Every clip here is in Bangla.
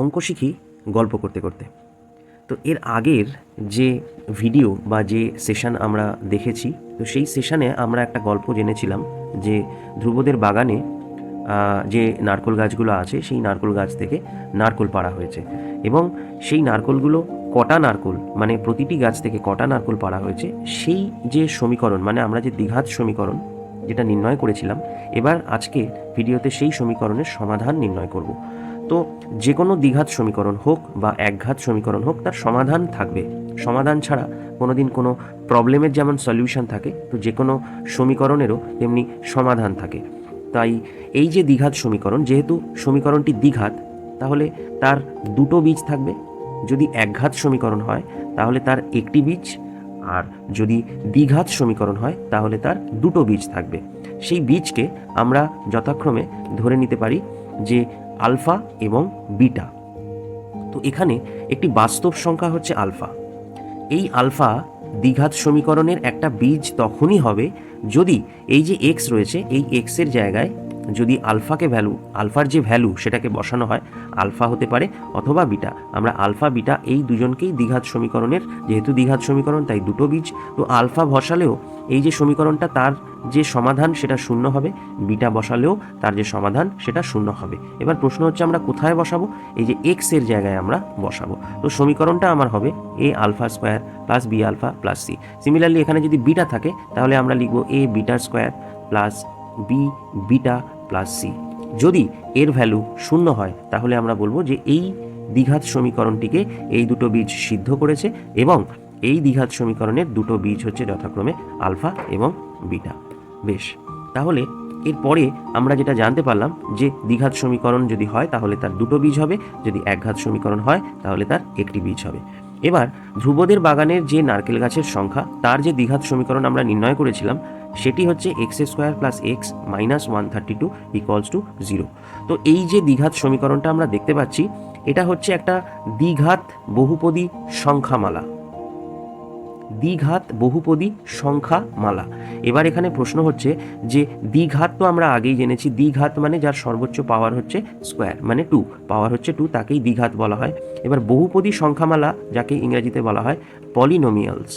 অঙ্ক শিখি গল্প করতে করতে। তো এর আগের যে ভিডিও বা যে সেশন আমরা দেখেছি, তো সেই সেশনে আমরা একটা গল্প জেনেছিলাম যে ধ্রুবদের বাগানে যে নারকোল গাছগুলো আছে, সেই নারকোল গাছ থেকে নারকোল পাড়া হয়েছে। এবং সেই নারকোলগুলো কটা নারকোল মানে প্রতিটি গাছ থেকে কটা নারকোল পাড়া হয়েছে, সেই যে সমীকরণ মানে আমরা যে দ্বিঘাত সমীকরণ, যেটা নির্ণয় করেছিলাম, এবার আজকে ভিডিওতে সেই সমীকরণের সমাধান নির্ণয় করব। তো যে কোনো দ্বিঘাত সমীকরণ হোক বা একঘাত সমীকরণ হোক, তার সমাধান থাকবে। সমাধান ছাড়া কোনোদিন কোনো প্রবলেমের যেমন সলিউশন থাকে, তো যে কোনো সমীকরণেরও তেমনি সমাধান থাকে। তাই এই যে দ্বিঘাত সমীকরণ, যেহেতু সমীকরণটি দ্বিঘাত, তাহলে তার দুটো বীজ থাকবে। যদি একঘাত সমীকরণ হয়, তাহলে তার একটি বীজ, আর যদি দ্বিঘাত সমীকরণ হয়, তাহলে তার দুটো বীজ থাকবে। সেই বীজকে আমরা যথাক্রমে ধরে নিতে পারি যে আলফা এবং বিটা। তো এখানে একটি বাস্তব সংখ্যা হচ্ছে আলফা। এই আলফা দ্বিঘাত সমীকরণের একটা বীজ তখনই হবে যদি এই যে এক্স রয়েছে, এই এক্সের জায়গায় যদি আলফাকে ভ্যালু, আলফার যে ভ্যালু সেটাকে বসানো হয়, আলফা হতে পারে অথবা বিটা। আমরা আলফা, বিটা এই দুজনকেই দ্বিঘাত সমীকরণের, যেহেতু দ্বিঘাত সমীকরণ, তাই দুটো বীজ। তো আলফা বসালেও এই যে সমীকরণটা তার যে সমাধান সেটা শূন্য হবে, বিটা বসালেও তার যে সমাধান সেটা শূন্য হবে। এবার প্রশ্ন হচ্ছে আমরা কোথায় বসাবো? এই যে এক্সের জায়গায় আমরা বসাবো। তো সমীকরণটা আমার হবে a alpha square plus b alpha plus c similarly এখানে যদি বিটা থাকে, তাহলে আমরা লিখব a beta square plus b beta plus c যদি এর ভ্যালু শূন্য হয়, তাহলে আমরা বলব যে এই দ্বিঘাত সমীকরণটিকে এই দুটো বীজ সিদ্ধ করেছে এবং এই দ্বিঘাত সমীকরণের দুটো বীজ হচ্ছে যথাক্রমে আলফা এবং বিটা। বেশ, তাহলে এরপরে আমরা যেটা জানতে পারলাম যে দ্বিঘাত সমীকরণ যদি হয়, তাহলে তার দুটো বীজ হবে। যদি একঘাত সমীকরণ হয়, তাহলে তার একটি বীজ হবে। এবার ধ্রুবদের বাগানের যে নারকেল গাছের সংখ্যা, তার যে দ্বিঘাত সমীকরণ আমরা নির্ণয় করেছিলাম সেটি হচ্ছে x square plus x minus one thirty two equals to zero তো এই যে দ্বিঘাত সমীকরণটা আমরা দেখতে পাচ্ছি, এটা হচ্ছে একটা দ্বিঘাত বহুপদী সংখ্যামালা। দ্বিঘাত বহুপদী সংখ্যা মালা এবার এখানে প্রশ্ন হচ্ছে যে দ্বিঘাত তো আমরা আগেই জেনেছি, দ্বিঘাত মানে যার সর্বোচ্চ পাওয়ার হচ্ছে স্কোয়ার মানে টু পাওয়ার হচ্ছে টু তাকেই দ্বিঘাত বলা হয়। এবার বহুপদী সংখ্যামালা যাকে ইংরেজিতে বলা হয় পলিনোমিয়ালস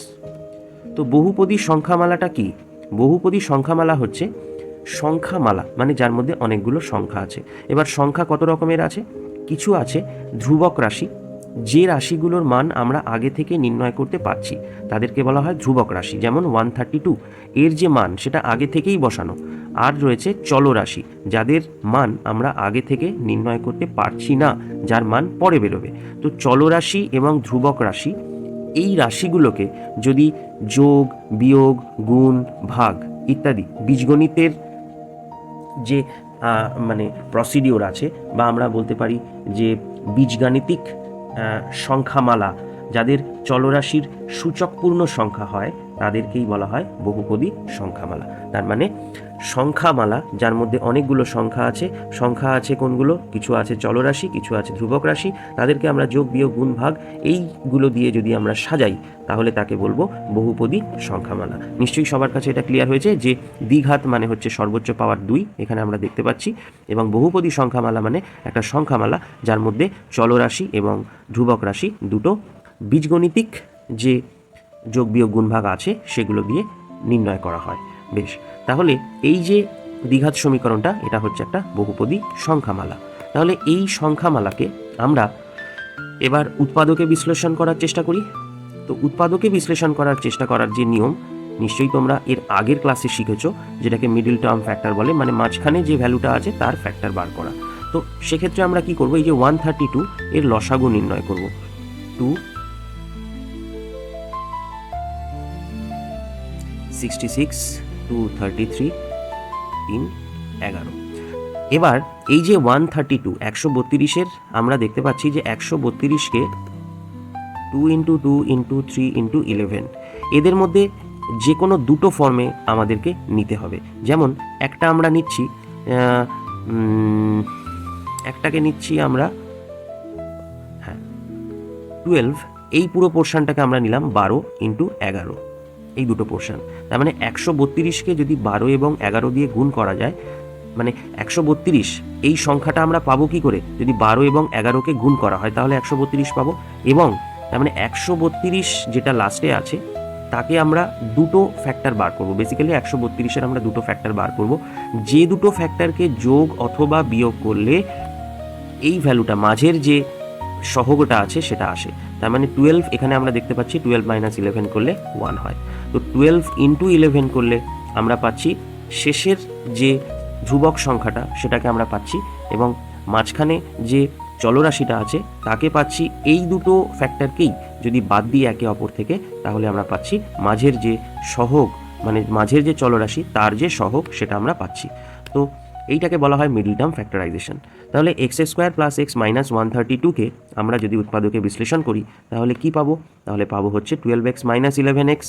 তো বহুপদী সংখ্যামালাটা কি? বহুপদী সংখ্যামালা হচ্ছে সংখ্যামালা মানে যার মধ্যে অনেকগুলো সংখ্যা আছে। এবার সংখ্যা কত রকমের আছে? কিছু আছে ধ্রুবক রাশি, যে রাশিগুলোর মান আমরা আগে থেকে নির্ণয় করতে পারছি, তাদেরকে বলা হয় ধ্রুবক রাশি। যেমন ওয়ান থার্টি টু এর যে মান সেটা আগে থেকেই বসানো। আর রয়েছে চলরাশি যাদের মান আমরা আগে থেকে নির্ণয় করতে পারছি না, যার মান পরে বেরোবে। তো চলরাশি এবং ধ্রুবক রাশি এই রাশিগুলোকে যদি যোগ, বিয়োগ, গুণ, ভাগ ইত্যাদি বীজগণিতের যে মানে প্রসিডিওর আছে বা আমরা বলতে পারি যে বীজগাণিতিক সংখ্যামালা যাদের চলরাশির সূচকপূর্ণ সংখ্যা হয় তাদেরকেই বলা হয় বহুপদী সংখ্যামালা। তার মানে সংখ্যামালা, যার মধ্যে অনেকগুলো সংখ্যা আছে সংখ্যা আছে কোনগুলো? কিছু আছে চলরাশি, কিছু আছে ধ্রুবক রাশি। তাদেরকে আমরা যোগ, বিয়োগ, গুণ, ভাগ এইগুলো দিয়ে যদি আমরা সাজাই, তাহলে তাকে বলব বহুপদী সংখ্যামালা। নিশ্চয়ই সবার কাছে এটা ক্লিয়ার হয়েছে যে দ্বিঘাত মানে হচ্ছে সর্বোচ্চ পাওয়ার দুই, এখানে আমরা দেখতে পাচ্ছি। এবং বহুপদী সংখ্যামালা মানে একটা সংখ্যামালা যার মধ্যে চলরাশি এবং ধ্রুবক রাশি দুটো। বীজগণিতিক যে যোগ বিয়োগ গুণভাগ আছে, সেগুলো দিয়ে নির্ণয় করা হয়। বেশ, তাহলে এই যে দ্বিঘাত সমীকরণটা, এটা হচ্ছে একটা বহুপদী সংখ্যামালা। তাহলে এই সংখ্যামালাকে আমরা এবার উৎপাদকে বিশ্লেষণ করার চেষ্টা করি। তো উৎপাদকে বিশ্লেষণ করার চেষ্টা করার যে নিয়ম, নিশ্চয়ই তোমরা এর আগের ক্লাসে শিখেছো, যেটাকে মিডিল টার্ম ফ্যাক্টর বলে মানে মাঝখানে যে ভ্যালুটা আছে তার ফ্যাক্টর বার করা। তো সেক্ষেত্রে আমরা কি করব, এই যে ওয়ান থার্টি টু এর লসাগু নির্ণয় করব। Two sixty six, two thirty three, তিন এগারো। এবার এই যে ওয়ান থার্টি টু, একশো বত্রিশের, আমরা দেখতে পাচ্ছি যে একশো বত্রিশকে two into two into three into eleven. এদের মধ্যে যে কোনো দুটো ফর্মে আমাদেরকে নিতে হবে। যেমন, একটা আমরা নিচ্ছি একটাকে নিচ্ছি আমরা হ্যাঁ টুয়েলভ এই পুরো পোর্শনটাকে আমরা নিলাম বারো ইন্টু এগারো। এই দুটো পোর্শন তার মানে একশো বত্রিশকে যদি বারো এবং এগারো দিয়ে গুণ করা যায় মানে একশো বত্রিশ, এই সংখ্যাটা আমরা পাবো কি করে? যদি বারো এবং এগারোকে গুণ করা হয়, তাহলে একশো বত্রিশ পাবো। এবং তার মানে একশো বত্রিশ যেটা লাস্টে আছে, তাকে আমরা দুটো ফ্যাক্টর বার করব। বেসিক্যালি একশো বত্রিশের আমরা দুটো ফ্যাক্টর বার করব। যে দুটো ফ্যাক্টরকে যোগ অথবা বিয়োগ করলে এই ভ্যালুটা মাঝের যে সহগটা আছে সেটা আসে। তার মানে টুয়েলভ এখানে আমরা দেখতে পাচ্ছি টুয়েলভ মাইনাস ইলেভেন করলে ওয়ান হয়। তো টুয়েলভ ইন্টু ইলেভেন করলে আমরা পাচ্ছি শেষের যে ধ্রুবক সংখ্যাটা সেটাকে আমরা পাচ্ছি এবং মাঝখানে যে চলরাশিটা আছে তাকে পাচ্ছি এই দুটো ফ্যাক্টরকেই যদি বাদ দিই একে অপর থেকে তাহলে আমরা পাচ্ছি মাঝের যে সহগ মানে মাঝের যে চলরাশি তার যে সহগ সেটা আমরা পাচ্ছি। তো এইটাকে বলা হয় মিডল টার্ম ফ্যাক্টরাইজেশন তাহলে x square plus x minus one thirty টুকে আমরা যদি উৎপাদকে বিশ্লেষণ করি, তাহলে কি পাবো? তাহলে পাবো হচ্ছে twelve x minus eleven x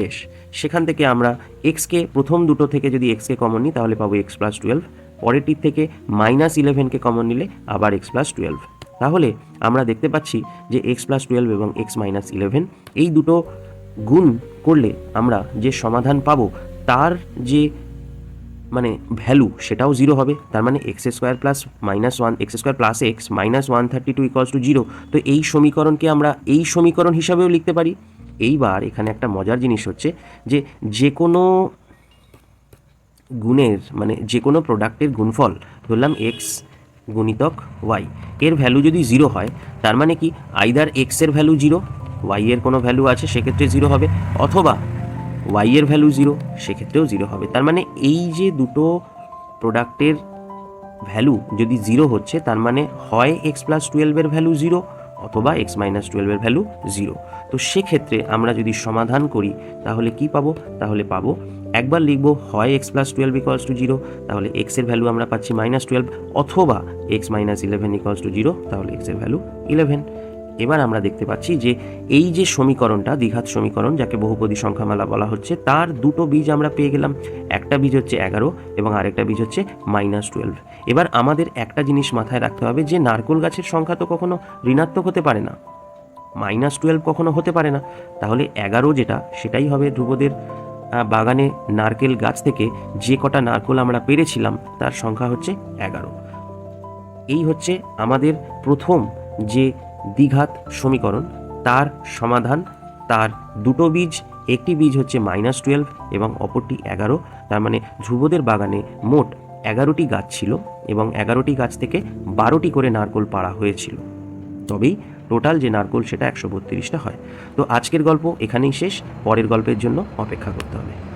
বেশ, সেখান থেকে আমরা এক্সকে প্রথম দুটো থেকে যদি এক্সকে কমন নিই, তাহলে পাবো এক্স প্লাস টুয়েলভ পরেরটির থেকে মাইনাস ইলেভেনকে কমন নিলে আবার এক্স প্লাস টুয়েলভ তাহলে আমরা দেখতে পাচ্ছি যে এক্স প্লাস টুয়েলভ এবং এক্স মাইনাস ইলেভেন এই দুটো গুণ করলে আমরা যে সমাধান পাবো, তার যে মানে ভ্যালু সেটাও জিরো হবে। তার মানে x square plus minus one x square plus x minus one thirty two equals to zero তো এই সমীকরণকে আমরা এই সমীকরণ হিসাবেও লিখতে পারি। এইবার এখানে একটা মজার জিনিস হচ্ছে যে যে কোনো গুণের মানে যে কোনো প্রোডাক্টের গুণফল ধরলাম এক্স গুণিতক ওয়াই এর ভ্যালু যদি জিরো হয়, তার মানে কি? আইদার এক্সের ভ্যালু জিরো ওয়াই এর কোনো ভ্যালু আছে, সেক্ষেত্রে জিরো হবে। অথবা ওয়াই এর ভ্যালু জিরো সেক্ষেত্রেও জিরো হবে। তার মানে এই যে দুটো প্রোডাক্টের ভ্যালু যদি জিরো হচ্ছে, তার মানে হয় এক্স প্লাস টুয়েলভের ভ্যালু জিরো অথবা এক্স মাইনাস টুয়েলভের ভ্যালু জিরো তো সেক্ষেত্রে আমরা যদি সমাধান করি, তাহলে কি পাবো? তাহলে পাবো একবার লিখব হয় x plus twelve equals to zero তাহলে এক্সের ভ্যালু আমরা পাচ্ছি মাইনাস টুয়েলভ অথবা x minus eleven equals to zero তাহলে এক্সের ভ্যালু ইলেভেন এবার আমরা দেখতে পাচ্ছি যে এই যে সমীকরণটা, দ্বিঘাত সমীকরণ, যাকে বহুপদী সংখ্যামালা বলা হচ্ছে, তার দুটো বীজ আমরা পেয়ে গেলাম। একটা বীজ হচ্ছে এগারো এবং আরেকটা বীজ হচ্ছে মাইনাস টুয়েলভ এবার আমাদের একটা জিনিস মাথায় রাখতে হবে যে নারকোল গাছের সংখ্যা তো কখনো ঋণাত্মক হতে পারে না। মাইনাস টুয়েলভ কখনো হতে পারে না। তাহলে এগারো যেটা, সেটাই হবে ধ্রুবদের বাগানে নারকেল গাছ থেকে যে কটা নারকোল আমরা পেরেছিলাম, তার সংখ্যা হচ্ছে এগারো। এই হচ্ছে আমাদের প্রথম যে দ্বিঘাত সমীকরণ, তার সমাধান, তার দুটো বীজ, একটি বীজ হচ্ছে মাইনাস টুয়েলভ এবং অপরটি এগারো, তার মানে ধ্রুবদের বাগানে মোট এগারোটি গাছ ছিল এবং এগারোটি গাছ থেকে বারোটি করে নারকোল পাড়া হয়েছিল। তবেই টোটাল যে নারকোল সেটা একশো বত্রিশটা হয়। তো আজকের গল্প এখানেই শেষ, পরের গল্পের জন্য অপেক্ষা করতে হবে।